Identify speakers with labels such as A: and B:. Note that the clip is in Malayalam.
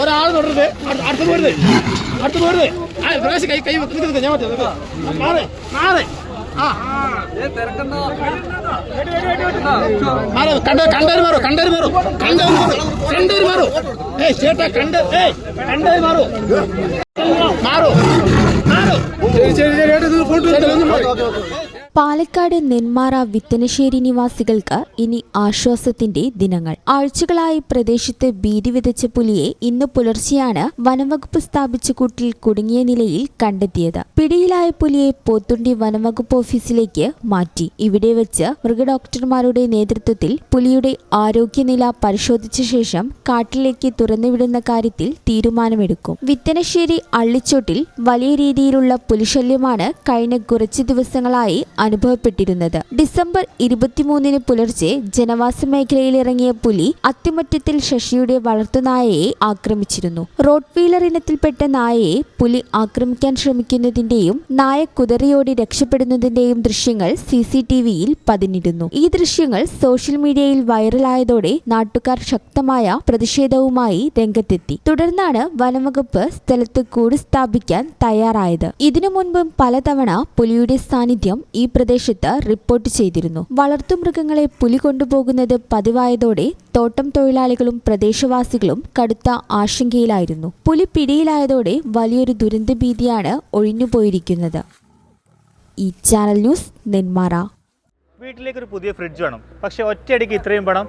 A: ഒരാൾ തുടരുത്. അടുത്ത് പോരുത് അടുത്ത് പോരുത് ആ പ്രകാശ് കൈ കൈ നിൽക്ക് നിൽക്ക്, ഞാൻ പറ്റും. മാറ് മാറ്. ആ. മാറ് കണ്ട കണ്ടവര് മാറു കണ്ടേര് മാറു. കണ്ടേര് മാറു. കണ്ടേര് മാറു. ഏയ് ചേട്ടാ കണ്ട ഏയ് കണ്ടവര് മാറു. മാറു. മാറു. ചേട്ടാ, ഒന്ന് മാറ്.
B: പാലക്കാട് നെന്മാറ വിത്തനശ്ശേരി നിവാസികൾക്ക് ഇനി ആശ്വാസത്തിന്റെ ദിനങ്ങൾ. ആഴ്ചകളായി പ്രദേശത്ത് ഭീതി വിതച്ച പുലിയെ ഇന്ന് പുലർച്ചെയാണ് വനംവകുപ്പ് സ്ഥാപിച്ച കൂട്ടിൽ കുടുങ്ങിയ നിലയിൽ കണ്ടെത്തിയത്. പിടിയിലായ പുലിയെ പോത്തുണ്ടി വനംവകുപ്പ് ഓഫീസിലേക്ക് മാറ്റി. ഇവിടെ വെച്ച് മൃഗഡോക്ടർമാരുടെ നേതൃത്വത്തിൽ പുലിയുടെ ആരോഗ്യനില പരിശോധിച്ച ശേഷം കാട്ടിലേക്ക് തുറന്നുവിടുന്ന കാര്യത്തിൽ തീരുമാനമെടുക്കും. വിത്തനശ്ശേരി അള്ളിച്ചോട്ടിൽ വലിയ രീതിയിലുള്ള പുലിശല്യമാണ് കഴിഞ്ഞ കുറച്ച് ദിവസങ്ങളായി അനുഭവപ്പെട്ടിരുന്നത്. ഡിസംബർ ഇരുപത്തിമൂന്നിന് പുലർച്ചെ ജനവാസ മേഖലയിൽ ഇറങ്ങിയ പുലി അത്തിമറ്റത്തിൽ ശശിയുടെ വളർത്തുനായയെ ആക്രമിച്ചിരുന്നു. റോഡ് വീലർ ഇനത്തിൽപ്പെട്ട നായയെ പുലി ആക്രമിക്കാൻ ശ്രമിക്കുന്നതിന്റെയും നായ കുതറിയോടി രക്ഷപ്പെടുന്നതിന്റെയും ദൃശ്യങ്ങൾ സി സി ടി വിയിൽ പതിഞ്ഞിരുന്നു. ഈ ദൃശ്യങ്ങൾ സോഷ്യൽ മീഡിയയിൽ വൈറലായതോടെ നാട്ടുകാർ ശക്തമായ പ്രതിഷേധവുമായി രംഗത്തെത്തി. തുടർന്നാണ് വനംവകുപ്പ് സ്ഥലത്ത് കൂട് സ്ഥാപിക്കാൻ തയ്യാറായത്. ഇതിനു മുൻപും പലതവണ പുലിയുടെ സാന്നിധ്യം ഈ പ്രദേശത്ത് റിപ്പോർട്ട് ചെയ്തിരുന്നു. വളർത്തുമൃഗങ്ങളെ പുലി കൊണ്ടുപോകുന്നത് പതിവായതോടെ തോട്ടം തൊഴിലാളികളും പ്രദേശവാസികളും കടുത്ത ആശങ്കയിലായിരുന്നു. പുലി പിടിയിലായതോടെ വലിയൊരു ദുരന്തഭീതിയാണ് ഒഴിഞ്ഞുപോയിരിക്കുന്നത്. ഈ ചാനൽ ന്യൂസ് നെന്മാറ.
C: വീട്ടിലേക്ക് ഒരു പുതിയ ഫ്രിഡ്ജ് വേണം. പക്ഷെ ഒറ്റയടിക്ക് ഇത്രയും പണം